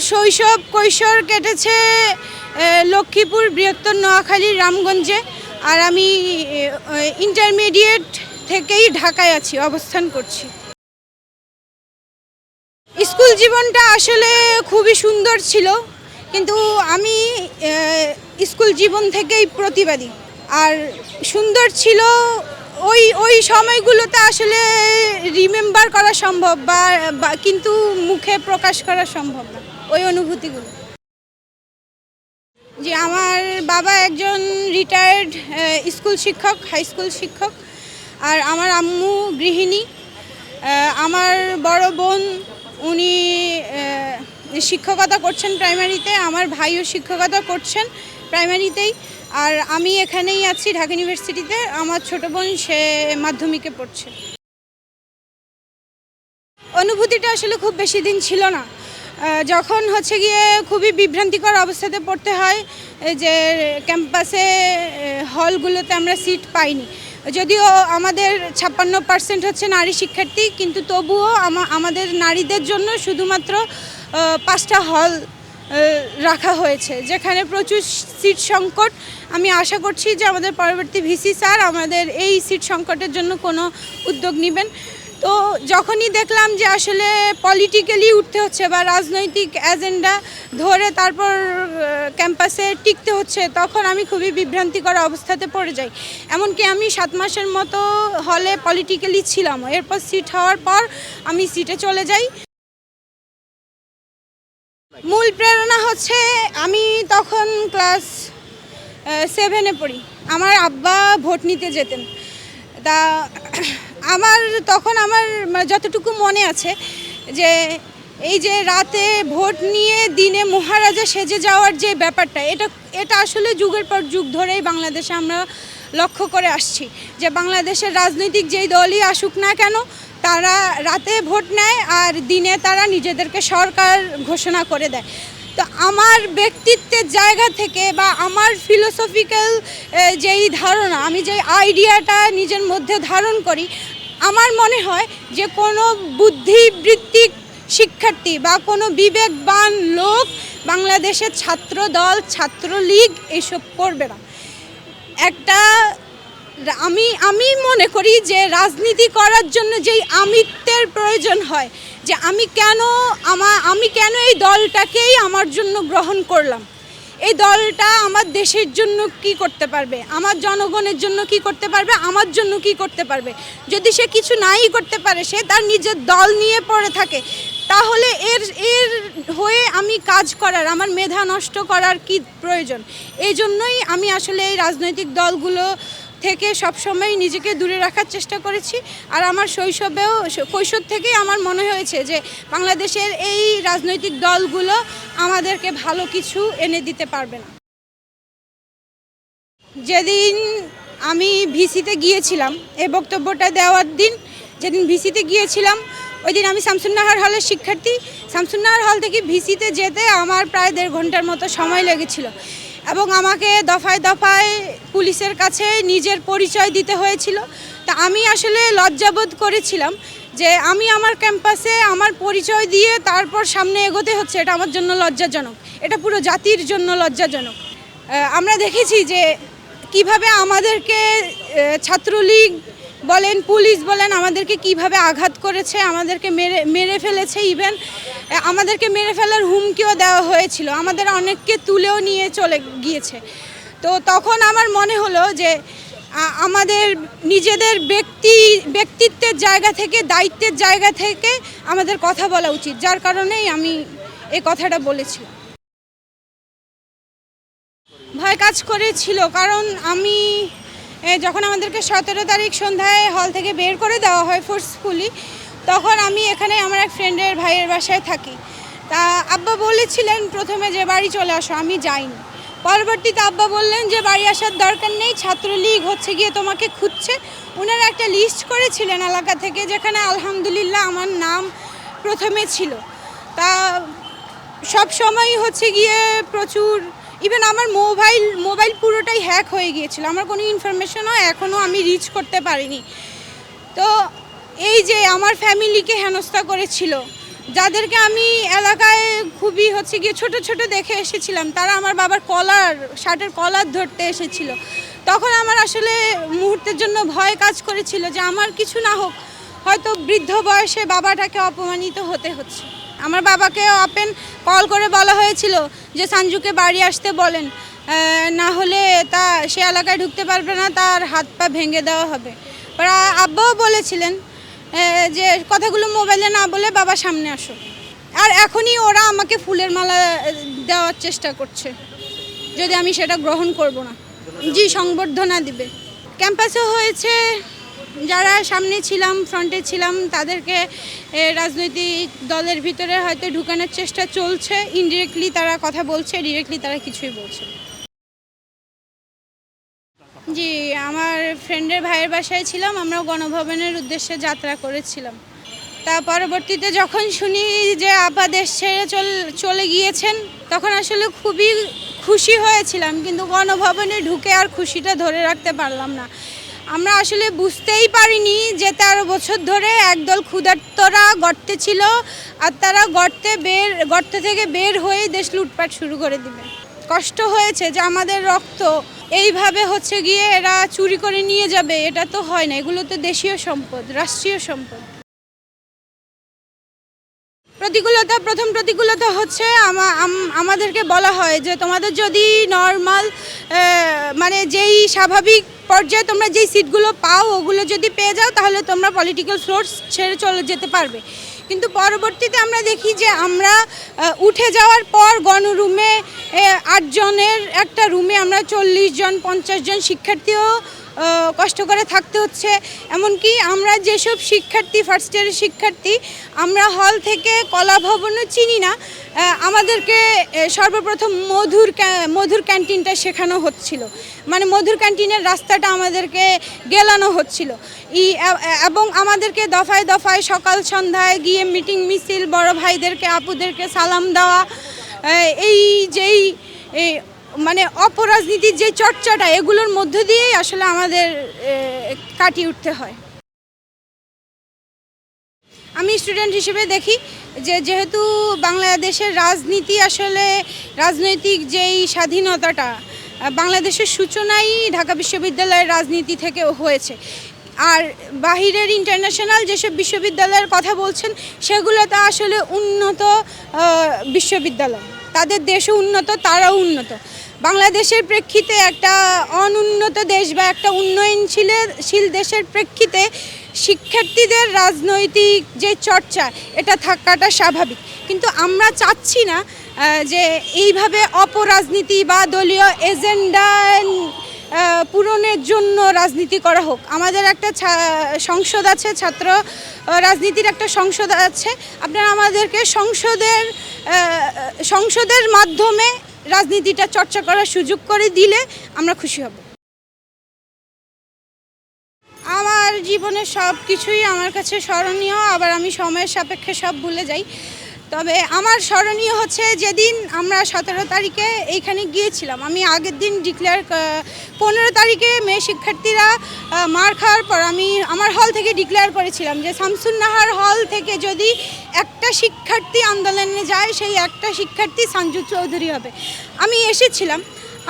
শৈশব কৈশোর কেটেছে লক্ষ্মীপুর, বৃহত্তর নোয়াখালী, রামগঞ্জে। আর আমি ইন্টারমিডিয়েট থেকেই ঢাকায় আছি, অবস্থান করছি। স্কুল জীবনটা আসলে খুবই সুন্দর ছিল, কিন্তু আমি স্কুল জীবন থেকেই প্রতিবাদী। আর সুন্দর ছিল ওই ওই সময়গুলোতে আসলে রিমেম্বার করা সম্ভব বা- কিন্তু মুখে প্রকাশ করা সম্ভব না। ওই অনুভূতিগুলো। যে আমার বাবা একজন রিটায়ার্ড স্কুল শিক্ষক হাই স্কুল শিক্ষক, আর আমার আম্মু গৃহিণী আমার বড় বোন, উনি শিক্ষকতা করছেন প্রাইমারিতে আমার ভাইও শিক্ষকতা করছেন প্রাইমারিতেই আর আমি এখানেই আছি ঢাকা ইউনিভার্সিটিতে আমার ছোট বোন সে মাধ্যমিকে পড়ছে। অনুভূতিটা আসলে খুব বেশি দিন ছিল না। যখন হচ্ছে গিয়ে খুবই বিভ্রান্তিকর অবস্থাতে পড়তে হয় যে ক্যাম্পাসে হলগুলোতে আমরা সিট পাইনি। যদিও আমাদের ছাপ্পান্ন পার্সেন্ট হচ্ছে নারী শিক্ষার্থী, কিন্তু তবুও আমাদের নারীদের জন্য শুধুমাত্র পাঁচটা হল রাখা হয়েছে, যেখানে প্রচুর সিট সংকট। আমি আশা করছি যে আমাদের পরবর্তী ভিসি স্যার আমাদের এই সিট সংকটের জন্য কোনো উদ্যোগ নেবেন। তো যখনই দেখলাম যে আসলে পলিটিক্যালি উঠতে হচ্ছে বা রাজনৈতিক এজেন্ডা ধরে তারপর ক্যাম্পাসে টিকতে হচ্ছে, তখন আমি খুবই বিভ্রান্তিকর অবস্থাতে পড়ে যাই। এমনকি আমি সাত মাসের মতো হলে পলিটিক্যালি ছিলাম। এরপর সিট হওয়ার পর আমি সিটে চলে যাই। মূল প্রেরণা হচ্ছে আমি তখন ক্লাস সেভেনে পড়ি। আমার আব্বা ভোট নিতে যেতেন। তা আমার তখন আমার মানে যতটুকু মনে আছে যে এই যে রাতে ভোট নিয়ে দিনে মহারাজা সেজে যাওয়ার যে ব্যাপারটা, এটা এটা আসলে যুগের পর যুগ ধরেই বাংলাদেশে আমরা লক্ষ্য করে আসছি যে বাংলাদেশের রাজনৈতিক যেই দলই আসুক না কেন, তারা রাতে ভোট নেয় আর দিনে তারা নিজেদেরকে সরকার ঘোষণা করে দেয়। তো আমার ব্যক্তিত্বের জায়গা থেকে বা আমার ফিলোসফিক্যাল যেই ধারণা, আমি যে আইডিয়াটা নিজের মধ্যে ধারণ করি, আমার মনে হয় যে কোনো বুদ্ধিবৃত্তিক শিক্ষার্থী বা কোনো বিবেকবান লোক বাংলাদেশের ছাত্র দল ছাত্রলীগ এসব করবে না। একটা আমি আমি মনে করি যে রাজনীতি করার জন্য যেই আমিত্বের প্রয়োজন হয়, যে আমি কেন আমা আমি কেন এই দলটাকেই আমার জন্য গ্রহণ করলাম? এই দলটা আমার দেশের জন্য কি করতে পারবে? আমার জনগণের জন্য কি করতে পারবে? আমার জন্য কি করতে পারবে? যদি সে কিছু নাই করতে পারে, সে তার নিজের দল নিয়ে পড়ে থাকে, তাহলে এর এর হয়ে আমি কাজ করার, আমার মেধা নষ্ট করার কি প্রয়োজন? এই জন্যই আমি আসলে এই রাজনৈতিক দলগুলো থেকে সব সবসময় নিজেকে দূরে রাখার চেষ্টা করেছি। আর আমার শৈশবেও, কৈশোর থেকেই আমার মনে হয়েছে যে বাংলাদেশের এই রাজনৈতিক দলগুলো আমাদেরকে ভালো কিছু এনে দিতে পারবে না। যেদিন আমি ভিসিতে গিয়েছিলাম এই বক্তব্যটা দেওয়ার দিন, যেদিন ভিসিতে গিয়েছিলাম, ওই দিন আমি শামসুন্নাহার হলের শিক্ষার্থী। শামসুন্নাহার হল থেকে ভিসিতে যেতে আমার প্রায় দেড় ঘণ্টার মতো সময় লেগেছিল। এবং আমাকে দফায় দফায় পুলিশের কাছে নিজের পরিচয় দিতে হয়েছিল। তা আমি আসলে লজ্জাবোধ করেছিলাম যে আমি আমার ক্যাম্পাসে আমার পরিচয় দিয়ে তারপর সামনে এগোতে হচ্ছে, এটা আমার জন্য লজ্জাজনক। এটা পুরো জাতির জন্য লজ্জাজনক। আমরা দেখেছি যে কীভাবে আমাদেরকে ছাত্রলীগ বলেন, পুলিশ বলেন, আমাদেরকে কীভাবে আঘাত করেছে, আমাদেরকে মেরে মেরে ফেলেছে ইভেন আমাদেরকে মেরে ফেলার হুমকিও দেওয়া হয়েছিল। আমাদের অনেককে তুলেও নিয়ে চলে গিয়েছে। তো তখন আমার মনে হলো যে আমাদের নিজেদের ব্যক্তি, ব্যক্তিত্বের জায়গা থেকে, দায়িত্বের জায়গা থেকে আমাদের কথা বলা উচিত, যার কারণেই আমি এই কথাটা বলেছি। ভয় কাজ করেছিল, কারণ আমি যখন আমাদেরকে সতেরো তারিখ সন্ধ্যায় হল থেকে বের করে দেওয়া হয় ফোর্সফুলি তখন আমি এখানে আমার এক ফ্রেন্ডের ভাইয়ের বাসায় থাকি। তা আব্বা বলেছিলেন, প্রথমে যে বাড়ি চলে আসো, আমি যাইনি। পরবর্তীতে আব্বা বললেন যে, বাড়ি আসার দরকার নেই, ছাত্রলীগ হচ্ছে গিয়ে তোমাকে খুঁজছে। ওনারা একটা লিস্ট করেছিলেন এলাকা থেকে, যেখানে আলহামদুলিল্লাহ আমার নাম প্রথমে ছিল। তা সব সময় হচ্ছে গিয়ে প্রচুর ইভেন আমার মোবাইল মোবাইল পুরোটাই হ্যাক হয়ে গিয়েছিল। আমার কোনো ইনফরমেশনও এখনও আমি রিচ করতে পারিনি। তো এই যে আমার ফ্যামিলিকে হেনস্থা করেছিল, যাদেরকে আমি এলাকায় খুবই হচ্ছে গিয়ে ছোট ছোট দেখে এসেছিলাম, তারা আমার বাবার কলার শার্টের কলার ধরতে এসেছিল। তখন আমার আসলে মুহূর্তের জন্য ভয় কাজ করেছিল যে আমার কিছু না হোক, হয়তো বৃদ্ধ বয়সে বাবাটাকে অপমানিত হতে হচ্ছে। আমার বাবাকে অপেন কল করে বলা হয়েছিল যে সঞ্জুকে বাড়ি আসতে বলেন। না হলে তা সে এলাকায় ঢুকতে পারবে না, তার হাত পা ভেঙে দেওয়া হবে। আব্বাও বলেছিলেন যে কথাগুলো মোবাইলে না বলে বাবা সামনে আসো। আর এখনই ওরা আমাকে ফুলের মালা দেওয়ার চেষ্টা করছে। যদি আমি সেটা গ্রহণ করব না। জি, সংবর্ধনা দিবে। ক্যাম্পাসে হয়েছে যারা সামনে ছিলাম ফ্রন্টে ছিলাম, তাদেরকে রাজনৈতিক দলের ভিতরে হয়তো ঢুকানোর চেষ্টা চলছে। ইনডিরেক্টলি তারা কথা বলছে ডিরেক্টলি তারা কিছুই বলছে। জি, আমার ফ্রেন্ডের ভাইয়ের বাসায় ছিলাম আমরা গণভবনের উদ্দেশ্যে যাত্রা করেছিলাম। তা পরবর্তীতে যখন শুনি যে আপা দেশ ছেড়ে চল, চলে গিয়েছেন, তখন আসলে খুবই খুশি হয়েছিলাম, কিন্তু গণভবনে ঢুকে আর খুশিটা ধরে রাখতে পারলাম না। আমরা আসলে বুঝতেই পারিনি যে তেরো বছর ধরে একদল ক্ষুধার্তরা গর্তে ছিল আর তারা গর্তে বের, গর্তে থেকে বের হয়ে দেশ লুটপাট শুরু করে দিবে। কষ্ট হয়েছে যে আমাদের রক্ত এইভাবে হচ্ছে গিয়ে এরা চুরি করে নিয়ে যাবে, এটা তো হয় না। এগুলো তো দেশীয় সম্পদ, রাষ্ট্রীয় সম্পদ। প্রতিকূলতা, প্রথম প্রতিকূলতা হচ্ছে আমা- আম- আমাদেরকে বলা হয় যে তোমাদের যদি নর্মাল মানে যেই স্বাভাবিক পর্যায়ে তোমরা যেই সিটগুলো পাও, ওগুলো যদি পেয়ে যাও, তাহলে তোমরা পলিটিক্যাল ফ্লোর্স ছেড়ে চলে যেতে পারবে। কিন্তু পরবর্তীতে আমরা দেখি যে আমরা উঠে যাওয়ার পর গণরুমে আটজনের একটা রুমে আমরা চল্লিশ জন, পঞ্চাশ জন শিক্ষার্থীও কষ্ট করে থাকতে হচ্ছে। এমনকি আমরা যেসব শিক্ষার্থী ফার্স্ট ইয়ারের শিক্ষার্থী, আমরা হল থেকে কলা ভবনও চিনি না আমাদেরকে সর্বপ্রথম মধুর মধুর ক্যান্টিনটা শেখানো হচ্ছিল। মানে মধুর ক্যান্টিনের রাস্তাটা আমাদেরকে গেলানো হচ্ছিল। ই এবং আমাদেরকে দফায় দফায় সকাল সন্ধ্যায় গিয়ে মিটিং মিছিল, বড় ভাইদেরকে, আপুদেরকে সালাম দেওয়া এই যেই মানে অপরাজনীতির যে চর্চাটা, এগুলোর মধ্য দিয়েই আসলে আমাদের কাটিয়ে উঠতে হয়। আমি স্টুডেন্ট হিসেবে দেখি যে যেহেতু বাংলাদেশের রাজনীতি আসলে, রাজনৈতিক যেই স্বাধীনতাটা বাংলাদেশের সূচনাই ঢাকা বিশ্ববিদ্যালয়ের রাজনীতি থেকে হয়েছে। আর বাহিরের ইন্টারন্যাশনাল যেসব বিশ্ববিদ্যালয়ের কথা বলছেন, সেগুলো তো আসলে উন্নত বিশ্ববিদ্যালয়। তাদের দেশও উন্নত, তারাও উন্নত। বাংলাদেশের প্রেক্ষিতে একটা অনুন্নত দেশ বা একটা উন্নয়নশীল দেশের প্রেক্ষিতে শিক্ষার্থীদের রাজনৈতিক যে চর্চা, এটা থাকাটা স্বাভাবিক। কিন্তু আমরা চাচ্ছি না যে এইভাবে অপরাজনীতি বা দলীয় এজেন্ডা পূরণের জন্য রাজনীতি করা হোক। আমাদের একটা সংসদ আছে, ছাত্র রাজনীতির একটা সংসদ আছে। আপনারা আমাদেরকে সংসদের সংসদের মাধ্যমে রাজনীতিটা চর্চা করার সুযোগ করে দিলে আমরা খুশি হব। আমার জীবনের সব কিছুই আমার কাছে স্মরণীয়, আবার আমি সময়ের সাপেক্ষে সব ভুলে যাই। তবে আমার স্মরণীয় হচ্ছে যেদিন আমরা সতেরো তারিখে এইখানে গিয়েছিলাম। আমি আগের দিন ডিক্লেয়ার পনেরো তারিখে মেয়ে শিক্ষার্থীরা মার খাওয়ার পর আমি আমার হল থেকে ডিক্লেয়ার করেছিলাম যে শামসুন্নাহার হল থেকে যদি একটা শিক্ষার্থী আন্দোলনে যায়, সেই একটা শিক্ষার্থী সঞ্জু চৌধুরী হবে। আমি এসেছিলাম।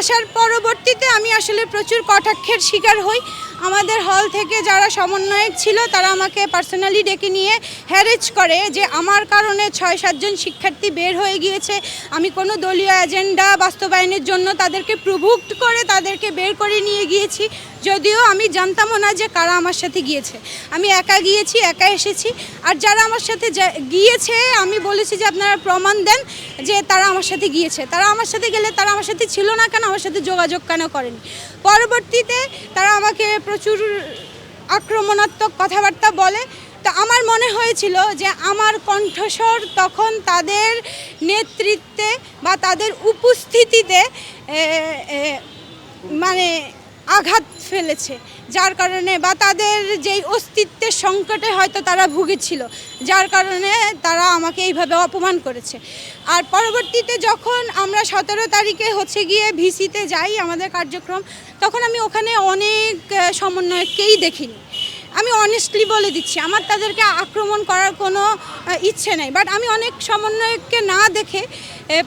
আসার পরবর্তীতে আমি আসলে প্রচুর কটাক্ষের শিকার হই। আমাদের হল থেকে যারা সমন্বয়ক ছিল, তারা আমাকে পার্সোনালি ডেকে নিয়ে হ্যারেজ করে যে আমার কারণে ছয় সাতজন শিক্ষার্থী বের হয়ে গিয়েছে। আমি কোনো দলীয় এজেন্ডা বাস্তবায়নের জন্য তাদেরকে প্রভুক্ত করে তাদেরকে বের করে নিয়ে গিয়েছি। যদিও আমি জানতামও না যে কারা আমার সাথে গিয়েছে। আমি একা গিয়েছি, একা এসেছি। আর যারা আমার সাথে গিয়েছে, আমি বলেছি যে আপনারা প্রমাণ দেন যে তারা আমার সাথে গিয়েছে। তারা আমার সাথে গেলে তারা আমার সাথে ছিল না কেন, আমার সাথে যোগাযোগ কেন করেনি? পরবর্তীতে তারা আমাকে প্রচুর আক্রমণাত্মক কথাবার্তা বলে। তো আমার মনে হয়েছিল যে আমার কণ্ঠস্বর তখন তাদের নেতৃত্বে বা তাদের উপস্থিতিতে মানে আঘাত ফেলেছে। যার কারণে বা তাদের যেই অস্তিত্বের সংকটে হয়তো তারা ভুগেছিল যার কারণে তারা আমাকে এইভাবে অপমান করেছে। আর পরবর্তীতে যখন আমরা সতেরো তারিখে হচ্ছে গিয়ে ভিসিতে যাই আমাদের কার্যক্রম তখন আমি ওখানে অনেক আহ, সমন্বয়ককেই দেখিনি। আমি অনেস্টলি বলে দিচ্ছি আমার তাদেরকে আক্রমণ করার কোনো ইচ্ছে নেই। বাট আমি অনেক সমন্বয়ককে না দেখে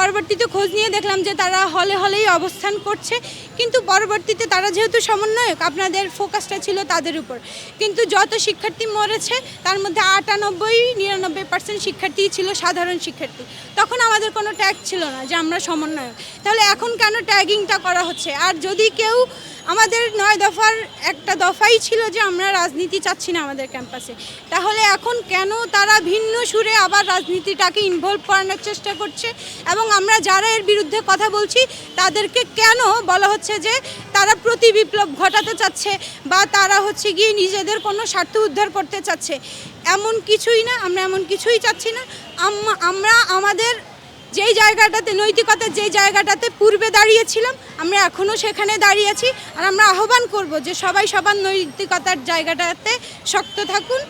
পরবর্তীতে খোঁজ নিয়ে দেখলাম যে তারা হলে হলেই অবস্থান করছে। কিন্তু পরবর্তীতে তারা যেহেতু সমন্বয়ক, আপনাদের ফোকাসটা ছিল তাদের উপর। কিন্তু যত শিক্ষার্থী মরেছে, তার মধ্যে আটানব্বই, নিরানব্বই পার্সেন্ট শিক্ষার্থীই ছিল সাধারণ শিক্ষার্থী। তখন আমাদের কোনো ট্যাগ ছিল না যে আমরা সমন্বয়ক। তাহলে এখন কেন ট্যাগিংটা করা হচ্ছে? আর যদি কেউ আমাদের নয় দফার একটা দফাই ছিল যে আমরা রাজনীতি চাচ্ছি না আমাদের ক্যাম্পাসে তাহলে এখন কেন তারা ভিন্ন সুরে আবার রাজনীতিটাকে ইনভলভ করানোর চেষ্টা করছে? এবং আমরা যারা এর বিরুদ্ধে কথা বলছি, তাদেরকে কেন বলা হচ্ছে যে তারা প্রতি বিপ্লব ঘটাতে চাচ্ছে বা তারা হচ্ছে গিয়ে নিজেদের কোনো স্বার্থ উদ্ধার করতে চাচ্ছে? এমন কিছুই না, আমরা এমন কিছুই চাচ্ছি না। আম- আমরা আমাদের যেই জায়গাটাতে, নৈতিকতার যেই জায়গাটাতে পূর্বে দাঁড়িয়েছিলাম, আমরা এখনও সেখানে দাঁড়িয়ে আছি। আর আমরা আহ্বান করব যে সবাই সবার নৈতিকতার জায়গাটাতে শক্ত থাকুন।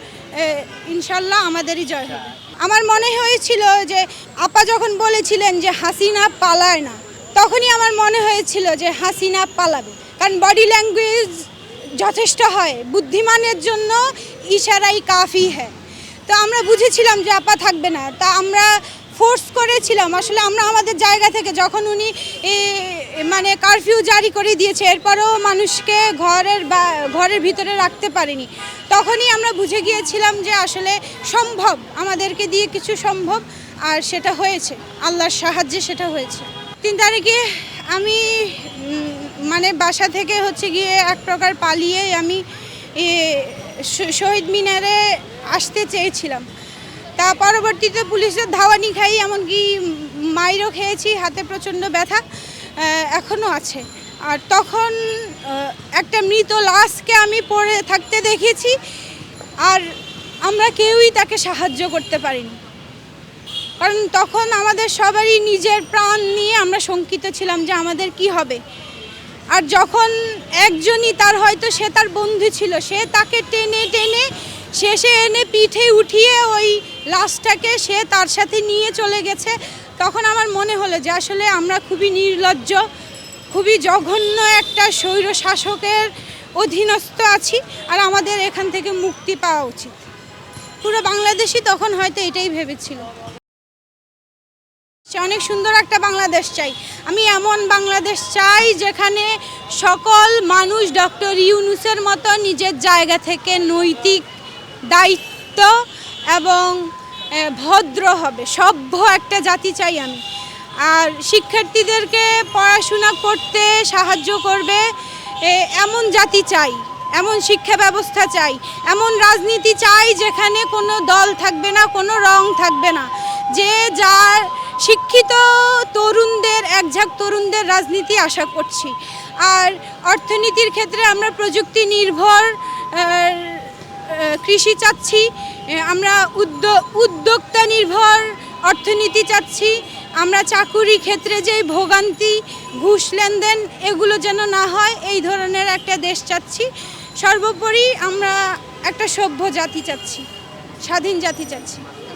ইনশাল্লাহ আমাদেরই জয় হবে। আমার মনে হয়েছিল যে আপা যখন বলেছিলেন যে হাসিনা পালায় না, তখনই আমার মনে হয়েছিল যে হাসিনা পালাবে। কারণ বডি ল্যাঙ্গুয়েজ যথেষ্ট হয়, বুদ্ধিমানের জন্য ইশারাই কাফি হ্যাঁ তো আমরা বুঝেছিলাম যে আপা থাকবে না। তা আমরা ফোর্স করেছিলাম। আসলে আমরা আমাদের জায়গা থেকে যখন উনি মানে কারফিউ জারি করে দিয়েছে, এরপরেও মানুষকে ঘরের বা, ঘরের ভিতরে রাখতে পারিনি। তখনই আমরা বুঝে গিয়েছিলাম যে আসলে সম্ভব, আমাদেরকে দিয়ে কিছু সম্ভব, আর সেটা হয়েছে। আল্লাহর সাহায্যে সেটা হয়েছে। তিন তারিখে আমি মানে বাসা থেকে হচ্ছে গিয়ে এক প্রকার পালিয়ে আমি শহীদ মিনারে আসতে চেয়েছিলাম। তা পরবর্তীতে পুলিশের ধাওয়ানি খাই, এমনকি মাইরও খেয়েছি, হাতে প্রচণ্ড ব্যথা এখনও আছে। আর তখন একটা মৃত লাশকে আমি পড়ে থাকতে দেখেছি, আর আমরা কেউই তাকে সাহায্য করতে পারিনি। কারণ তখন আমাদের সবারই নিজের প্রাণ নিয়ে আমরা শঙ্কিত ছিলাম যে আমাদের কি হবে। আর যখন একজনই তার হয়তো সে তার বন্ধু ছিল, সে তাকে টেনে টেনে শেষে এনে পিঠে উঠিয়ে ওই লাশটাকে সে তার সাথে নিয়ে চলে গেছে। তখন আমার মনে হলো যে আসলে আমরা খুবই নির্লজ্জ, খুবই জঘন্য একটা স্বৈর শাসকের অধীনস্থ আছি আর আমাদের এখান থেকে মুক্তি পাওয়া উচিত। পুরো বাংলাদেশই তখন হয়তো এটাই ভেবেছিল। অনেক সুন্দর একটা বাংলাদেশ চাই। আমি এমন বাংলাদেশ চাই যেখানে সকল মানুষ ডক্টর ইউনুসের মতো নিজের জায়গা থেকে নৈতিক দায়িত্ব এবং ভদ্র হবে, সভ্য একটা জাতি চাই আমি। আর শিক্ষার্থীদেরকে পড়াশোনা করতে সাহায্য করবে এমন জাতি চাই, এমন শিক্ষা ব্যবস্থা চাই, এমন রাজনীতি চাই যেখানে কোনো দল থাকবে না, কোনো রং থাকবে না। যে যার শিক্ষিত তরুণদের, একঝাঁক তরুণদের রাজনীতি আশা করছি। আর অর্থনীতির ক্ষেত্রে আমরা প্রযুক্তি নির্ভর কৃষি চাচ্ছি আমরা উদ্যোগ উদ্যোক্তা নির্ভর অর্থনীতি চাচ্ছি। আমরা চাকুরি ক্ষেত্রে যে ভোগান্তি, ঘুষ লেনদেন, এগুলো যেন না হয়, এই ধরনের একটা দেশ চাচ্ছি। সর্বোপরি আমরা একটা সভ্য জাতি চাচ্ছি, স্বাধীন জাতি চাচ্ছি।